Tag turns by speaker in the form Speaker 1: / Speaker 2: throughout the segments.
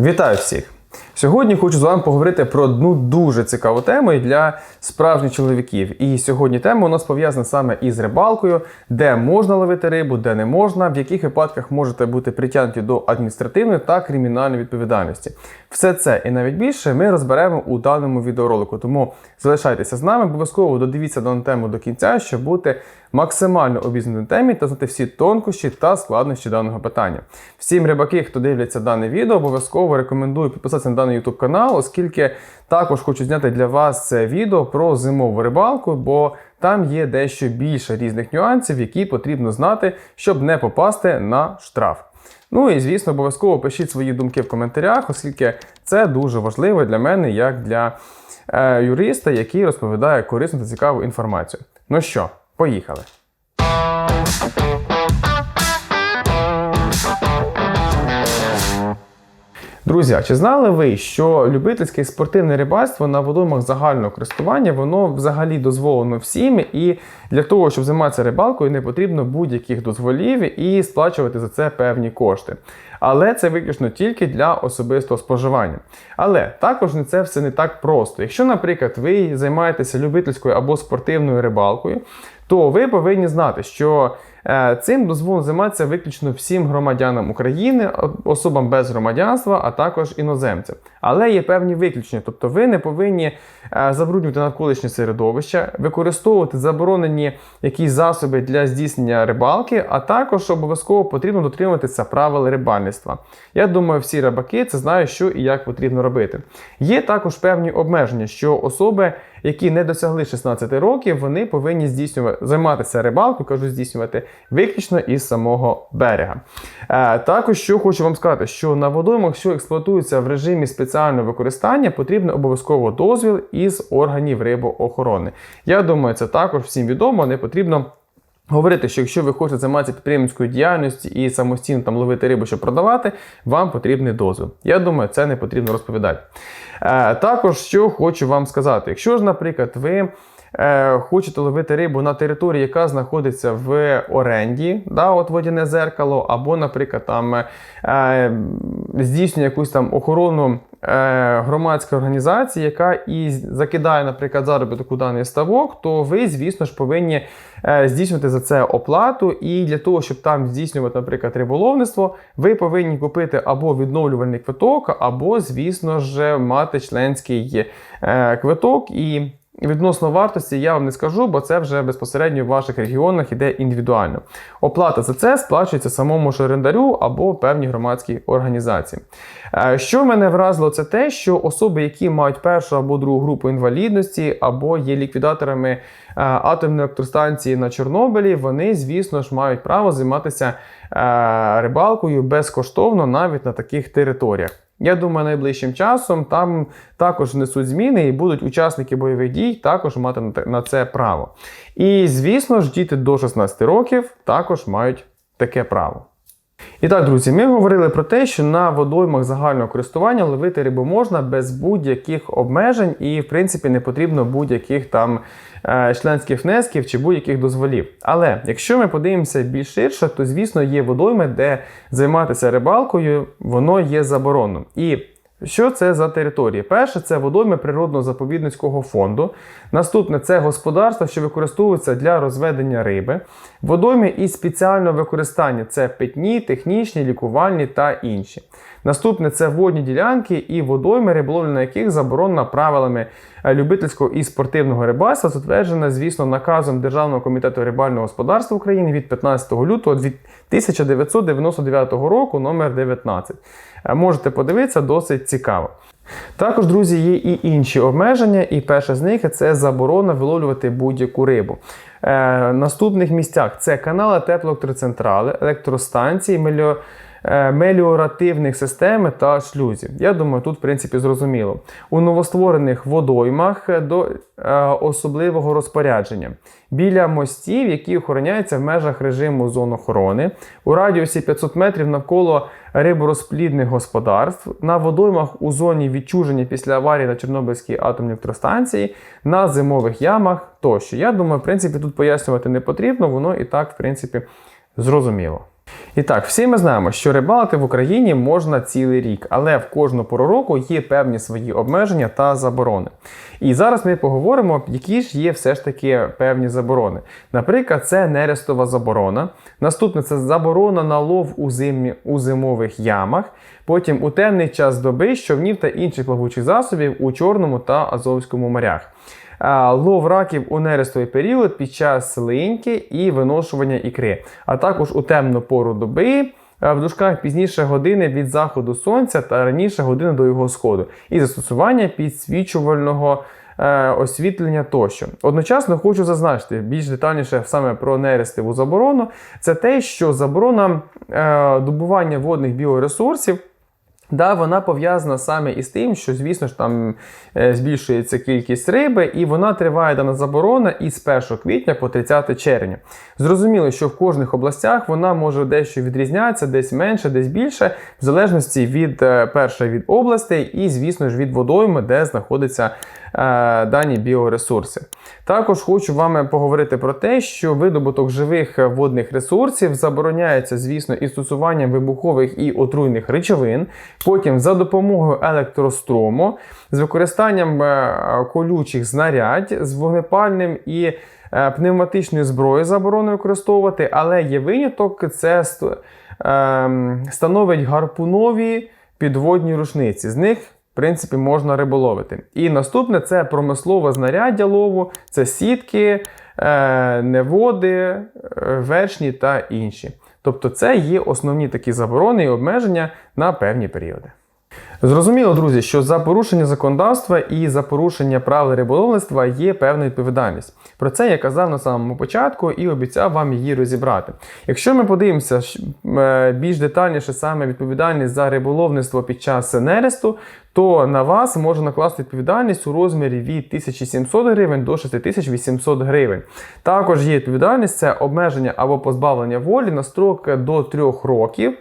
Speaker 1: Вітаю всіх! Сьогодні хочу з вами поговорити про одну дуже цікаву тему для справжніх чоловіків. І сьогодні тема у нас пов'язана саме із рибалкою, де можна ловити рибу, де не можна, в яких випадках можете бути притягнуті до адміністративної та кримінальної відповідальності. Все це і навіть більше ми розберемо у даному відеоролику. Тому залишайтеся з нами, обов'язково додивіться дану тему до кінця, щоб бути максимально обізнані в темі та знати всі тонкощі та складнощі даного питання. Всім рибаки, хто дивляться дане відео, обов'язково рекомендую підписатися на даний YouTube канал, оскільки також хочу зняти для вас це відео про зимову рибалку, бо там є дещо більше різних нюансів, які потрібно знати, щоб не попасти на штраф. Ну і звісно, обов'язково пишіть свої думки в коментарях, оскільки це дуже важливо для мене, як для е, юриста, який розповідає корисну та цікаву інформацію. Ну що, поїхали. Друзі, а чи знали ви, що любительське спортивне рибальство на водоймах загального користування воно взагалі дозволено всім, і для того, щоб займатися рибалкою, не потрібно будь-яких дозволів і сплачувати за це певні кошти. Але це виключно тільки для особистого споживання. Але також не це все не так просто. Якщо, наприклад, ви займаєтеся любительською або спортивною рибалкою, то ви повинні знати, що е, цим дозволено займатися виключно всім громадянам України, особам без громадянства, а також іноземцям. Але є певні виключення, тобто ви не повинні е, забруднювати навколишнє середовище, використовувати заборонені якісь засоби для здійснення рибалки, а також обов'язково потрібно дотримуватися правил рибальництва. Я думаю, всі рибаки це знають, що і як потрібно робити. Є також певні обмеження, що особи, які не досягли 16 років, вони повинні здійснювати займатися рибалкою, кажу, здійснювати виключно із самого берега. Е, також що хочу вам сказати, що на водоймах, що експлуатуються в режимі спеціального використання, потрібен обов'язково дозвіл із органів рибоохорони. Я думаю, це також всім відомо, не потрібно. Говорити, що якщо ви хочете займатися підприємницькою діяльністю і самостійно там ловити рибу, щоб продавати, вам потрібний дозвіл. Я думаю, це не потрібно розповідати. Е, також що хочу вам сказати, якщо ж, наприклад, ви хочете ловити рибу на території, яка знаходиться в оренді, да, от водяне зеркало, або, наприклад, там е, здійснює якусь там охорону е, громадська організація, яка і закидає, наприклад, заробіток у даний ставок, то ви, звісно ж, повинні е, здійснювати за це оплату. І для того, щоб там здійснювати, наприклад, риболовництво, ви повинні купити або відновлювальний квиток, або, звісно ж, мати членський е, квиток. і Відносно вартості я вам не скажу, бо це вже безпосередньо в ваших регіонах іде індивідуально. Оплата за це сплачується самому ж орендарю або певній громадській організації. Е, що мене вразило, це те, що особи, які мають першу або другу групу інвалідності, або є ліквідаторами е, атомної електростанції на Чорнобилі, вони, звісно ж, мають право займатися рибалкою безкоштовно навіть на таких територіях. Я думаю, найближчим часом там також внесуть зміни і будуть учасники бойових дій також мати на це право. І, звісно ж, діти до 16 років також мають таке право. І так, друзі, ми говорили про те, що на водоймах загального користування ловити рибу можна без будь-яких обмежень, і, в принципі, не потрібно будь-яких там е, членських внесків чи будь-яких дозволів. Але якщо ми подивимося більш ширше, то звісно є водойми, де займатися рибалкою, воно є заборонено. І що це за території? Перше, це водойми природно-заповідницького фонду. Наступне це господарства, що використовуються для розведення риби. Водойми із спеціального використання це питні, технічні, лікувальні та інші. Наступне це водні ділянки і водойми, риболовля на яких заборонена правилами любительського і спортивного рибальства, затверджена, звісно, наказом Державного комітету рибального господарства України від 15 лютого 1999 року номер 19 Можете подивитися, досить цікаво. Також, друзі, є і інші обмеження, і перше з них це заборона виловлювати будь-яку рибу. Е, Наступних місцях це канали теплоелектроцентрали, електростанції, меліо... Е, меліоративних систем та шлюзів. Я думаю, тут, в принципі, зрозуміло. У новостворених водоймах до е, особливого розпорядження. Біля мостів, які охороняються в межах режиму зон охорони, у радіусі 500 метрів навколо риборозплідних господарств, на водоймах у зоні відчуження після аварії на Чорнобильській атомній електростанції, на зимових ямах тощо. Я думаю, в принципі, тут пояснювати не потрібно, воно і так, в принципі, зрозуміло. І так, всі ми знаємо, що рибалити в Україні можна цілий рік, але в кожну пору року є певні свої обмеження та заборони. І зараз ми поговоримо, які ж є все ж таки певні заборони. Наприклад, це нерестова заборона. Наступне це заборона на лов у, зимі, у зимових ямах. Потім у темний час доби човнів та інших плавучих засобів у Чорному та Азовському морях. Лов раків у нерестовий період під час линьки і виношування ікри, а також у темну пору доби. В дужках пізніше години від заходу сонця та раніше години до його сходу, і застосування підсвічувального е, освітлення тощо. Одночасно хочу зазначити більш детальніше саме про нерестиву заборону. Це те, що заборона е, добування водних біоресурсів. Да, вона пов'язана саме із тим, що, звісно ж, там е, збільшується кількість риби, і вона триває дана заборона із 1 квітня по 30 червня. Зрозуміло, що в кожних областях вона може дещо відрізнятися, десь менше, десь більше, в залежності від е, від областей і, звісно ж, від водойми, де знаходяться е, дані біоресурси. Також хочу вам поговорити про те, що видобуток живих водних ресурсів забороняється, звісно, із стосуванням вибухових і отруйних речовин. Потім за допомогою електроструму, з використанням е, колючих знарядь з вогнепальним і е, пневматичною зброєю заборонено використовувати, але є виняток, це ем, становить гарпунові підводні рушниці. З них в принципі, можна риболовити. І наступне це промислове знаряддя лову, це сітки, е, неводи, вершні та інші. Тобто це є основні такі заборони і обмеження на певні періоди. Зрозуміло, друзі, що за порушення законодавства і за порушення правил риболовництва є певна відповідальність. Про це я казав на самому початку і обіцяв вам її розібрати. Якщо ми подивимося е, більш детальніше саме відповідальність за риболовництво під час нересту, то на вас може накласти відповідальність у розмірі від 1700 гривень до 6800 гривень. Також є відповідальність це обмеження або позбавлення волі на строк до 3 років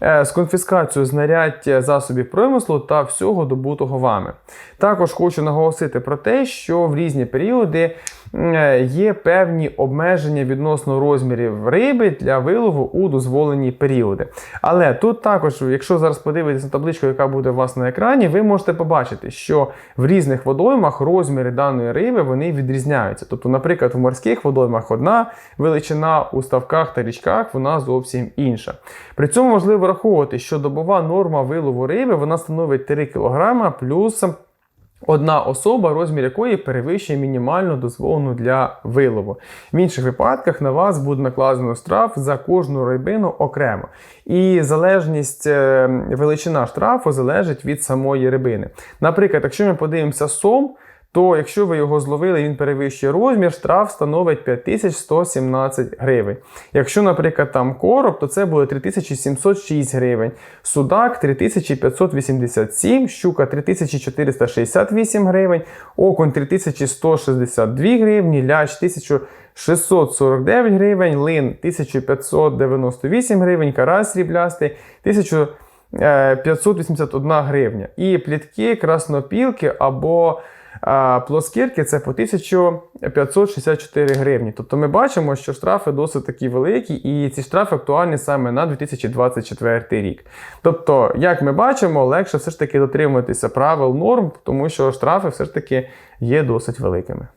Speaker 1: з конфіскацією знарядь е, засобів промислу та всього добутого вами. Також хочу наголосити про те, що в різні періоди е, є певні обмеження відносно розмірів риби для вилову у дозволені періоди. Але тут також, якщо зараз подивитися на табличку, яка буде у вас на екрані, ви можете побачити, що в різних водоймах розміри даної риби вони відрізняються. Тобто, наприклад, в морських водоймах одна величина, у ставках та річках вона зовсім інша. При цьому важливо враховувати, що добова норма вилову риби вона становить 3 кг плюс Одна особа, розмір якої перевищує мінімально дозволену для вилову. В інших випадках на вас буде накладено штраф за кожну рибину окремо. І залежність е, величина штрафу залежить від самої рибини. Наприклад, якщо ми подивимося сом, то якщо ви його зловили, він перевищує розмір, штраф становить 5117 гривень. Якщо, наприклад, там короб, то це буде 3706 гривень, судак 3587, щука 3468 гривень, окунь 3162 гривні, лящ 1649 гривень, лин 1598 гривень, карась сріблястий 1581 гривня. І плітки, краснопілки або а плоскірки це по 1564 гривні. Тобто ми бачимо, що штрафи досить такі великі, і ці штрафи актуальні саме на 2024 рік. Тобто, як ми бачимо, легше все ж таки дотримуватися правил норм, тому що штрафи все ж таки є досить великими.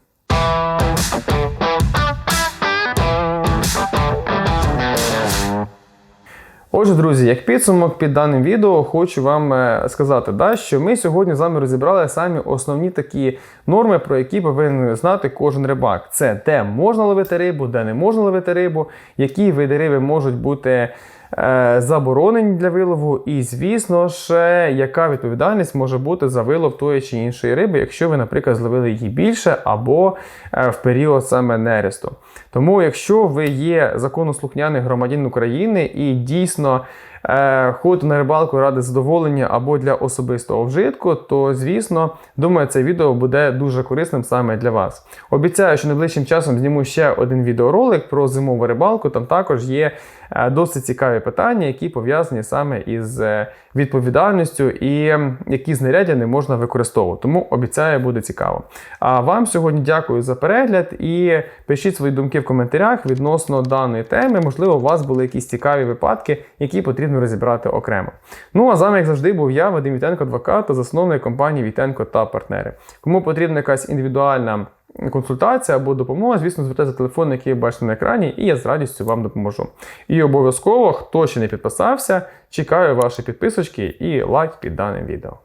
Speaker 1: Отже, друзі, як підсумок під даним відео, хочу вам е, сказати, да, що ми сьогодні з вами розібрали самі основні такі норми, про які повинен знати кожен рибак. Це де можна ловити рибу, де не можна ловити рибу, які види риби можуть бути заборонені для вилову, і, звісно ж, е, яка відповідальність може бути за вилов тої чи іншої риби, якщо ви, наприклад, зловили її більше або е, в період саме нересту. Тому, якщо ви є законослухняний громадянин України і дійсно е, ходите на рибалку ради задоволення або для особистого вжитку, то звісно, думаю, це відео буде дуже корисним саме для вас. Обіцяю, що найближчим часом зніму ще один відеоролик про зимову рибалку. Там також є е, досить цікаві питання, які пов'язані саме із е, відповідальністю і які знаряддя не можна використовувати. Тому обіцяю, буде цікаво. А вам сьогодні дякую за перегляд і пишіть свої думки в коментарях відносно даної теми. Можливо, у вас були якісь цікаві випадки, які потрібно розібрати окремо. Ну а з вами, як завжди, був я, Вадим Вітенко, адвокат та засновник компанії Вітенко та партнери. Кому потрібна якась індивідуальна консультація або допомога, звісно, звертайтеся за телефон, який ви бачите на екрані, і я з радістю вам допоможу. І обов'язково, хто ще не підписався, чекаю ваші підписочки і лайк під даним відео.